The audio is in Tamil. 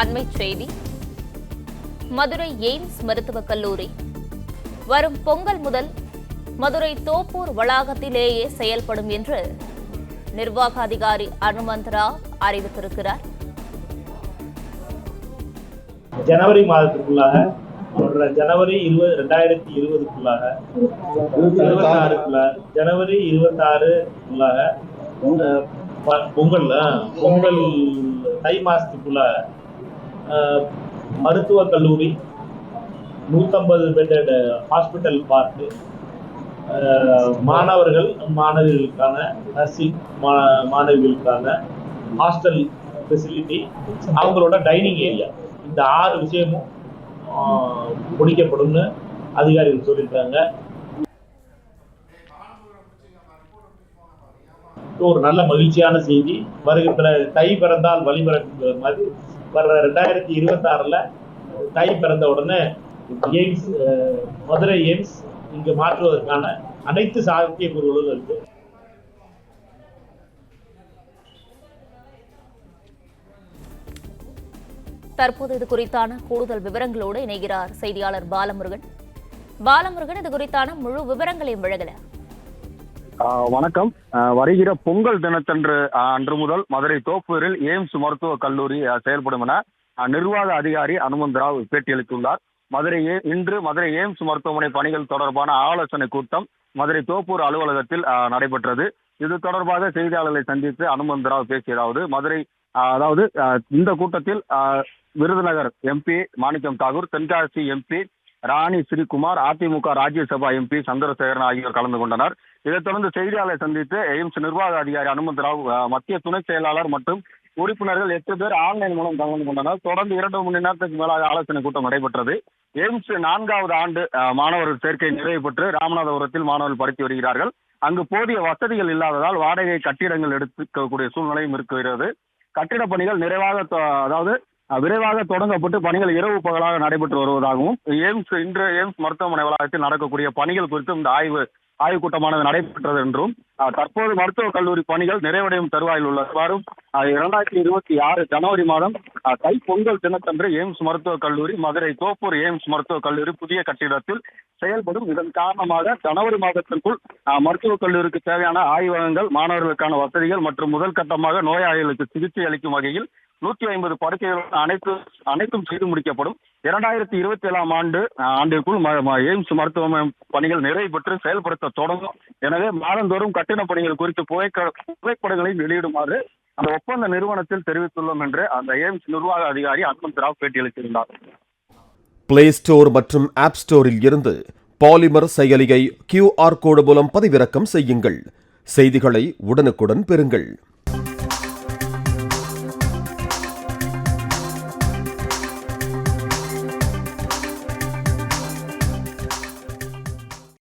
அண்மை செய்தி. மதுரை எய்ம்ஸ் மருத்துவக் கல்லூரி. வரும் பொங்கல் முதல் மதுரை தோப்பூர் வளாகத்திலேயே செயல்படும் என்று நிர்வாக அதிகாரி அனுமந்த் ராவ் அறிவித்திருக்கிறார். ஜனவரி மாதத்திற்குள்ளாக வர்ற ஜனவரி இருபது ரெண்டாயிரத்தி இருபதுக்குள்ளாக இருபத்தி ஆறுக்குள்ள ஜனவரி இருபத்தி ஆறுக்குள்ளாக பொங்கல் பொங்கல் தை மாசத்துக்குள்ளாக மருத்துவக் கல்லூரி நூற்றம்பது பெட்டட் ஹாஸ்பிட்டல் பார்க்கு மாணவர்கள் மாணவிகளுக்கான நர்சிங் மாணவிகளுக்கான ஹாஸ்டல் ஃபெசிலிட்டி அவங்களோட டைனிங் ஏரியா இந்த ஆறு விஷயமும் முடிக்கப்படும்னு அதிகாரிகள் சொல்லியிருக்காங்க. இது ஒரு நல்ல மகிழ்ச்சியான செய்தி. வருகின்ற தை பிறந்தால் வழிபிறக்குங்கிற மாதிரி. வர்ற ரெண்டாயிரத்தி இருபத்தி ஆறுல தை பிறந்த உடனே எய்ம்ஸ் மதுரை எய்ம்ஸ் இங்கு மாற்றுவதற்கான அனைத்து சாத்தியக்கூறுகளும் இருக்கு. தற்போது இது குறித்தான கூடுதல் விவரங்களோடு இணைகிறார் செய்தியாளர் பாலமுருகன். பாலமுருகன் இது குறித்தான முழு விவரங்களையும் வழங்கல வணக்கம். வருகிற பொங்கல் தினத்தன்று அன்று முதல் மதுரை தோப்பூரில் எய்ம்ஸ் மருத்துவக் கல்லூரி செயல்படும் என நிர்வாக அதிகாரி அனுமந்த் ராவ் பேட்டியளித்துள்ளார். மதுரை இன்று மதுரை எய்ம்ஸ் மருத்துவமனை பணிகள் தொடர்பான ஆலோசனை கூட்டம் மதுரை தோப்பூர் அலுவலகத்தில் நடைபெற்றது. இது தொடர்பாக செய்தியாளர்களை சந்தித்து அனுமந்த் ராவ் பேசியதாவது மதுரை அதாவது இந்த கூட்டத்தில் ஆஹ் Virudhunagar MP Manickam Tagore Tenkasi MP Rani Srikumar AIADMK Rajya Sabha MP Chandrasekaran ஆகியோர் கலந்து கொண்டனர். இதைத் தொடர்ந்து செய்தியாளரை சந்தித்து எய்ம்ஸ் நிர்வாக அதிகாரி அனுமந்த் ராவ் மத்திய துணை செயலாளர் மற்றும் உறுப்பினர்கள் எட்டு பேர் ஆன்லைன் மூலம் கலந்து கொண்டனர். தொடர்ந்து இரண்டு மணி நேரத்துக்கு மேலாக ஆலோசனை கூட்டம் நடைபெற்றது. எய்ம்ஸ் நான்காவது ஆண்டு மாணவர்கள் சேர்க்கை நிறைவு பெற்று ராமநாதபுரத்தில் மாணவர்கள் படித்து வருகிறார்கள். அங்கு போதிய வசதிகள் இல்லாததால் வாடகை கட்டிடங்கள் எடுத்துக்கக்கூடிய சூழ்நிலையும் இருக்கிறது. கட்டிட பணிகள் நிறைவாக அதாவது விரைவாக தொடங்கப்பட்டு பணிகள் இரவு பகலாக நடைபெற்று வருவதாகவும் எய்ம்ஸ் இன்று எய்ம்ஸ் மருத்துவமனை வளாகத்தில் நடக்கக்கூடிய பணிகள் குறித்தும் இந்த ஆய்வு ஆய்வுக் கூட்டமானது நடைபெற்றது என்றும் தற்போது மருத்துவக் கல்லூரி பணிகள் நிறைவடையும் தருவாயில் உள்ளவாறும் இரண்டாயிரத்தி இருபத்தி ஆறு ஜனவரி மாதம் தை பொங்கல் தினத்தன்று எய்ம்ஸ் மருத்துவக் கல்லூரி மதுரை தோப்பூர் எய்ம்ஸ் மருத்துவக் கல்லூரி புதிய கட்டிடத்தில் செயல்படும். இதன் காரணமாக ஜனவரி மாதத்திற்குள் மருத்துவக் கல்லூரிக்கு தேவையான ஆய்வகங்கள் மாணவர்களுக்கான வசதிகள் மற்றும் முதல் கட்டமாக நோயாளிகளுக்கு சிகிச்சை அளிக்கும் வகையில் நூற்றி ஐம்பது படுக்கைகள் அனைத்து அனைத்தும் செய்து முடிக்கப்படும். இரண்டாயிரத்தி இருபத்தி ஏழாம் ஆண்டு ஆண்டிற்குள் ம- எய்ம்ஸ் மருத்துவமனை பணிகள் நிறைவு பெற்று செயல்படுத்த தொடங்கும். எனவே மாதந்தோறும் கட்டிட பணிகள் குறித்து புகைக்க புகைப்படங்களை வெளியிடுமாறு அந்த ஒப்பந்த நிறுவனத்தில் தெரிவித்துள்ளோம் என்று அந்த எய்ம்ஸ் நிர்வாக அதிகாரி அனுமந்த் ராவ் பேட்டியளித்திருந்தார். பிளே ஸ்டோர் மற்றும் ஆப் ஸ்டோரில் இருந்து பாலிமர் செயலியை கியூஆர் கோடு மூலம் பதிவிறக்கம் செய்யுங்கள். செய்திகளை உடனுக்குடன் பெறுங்கள்.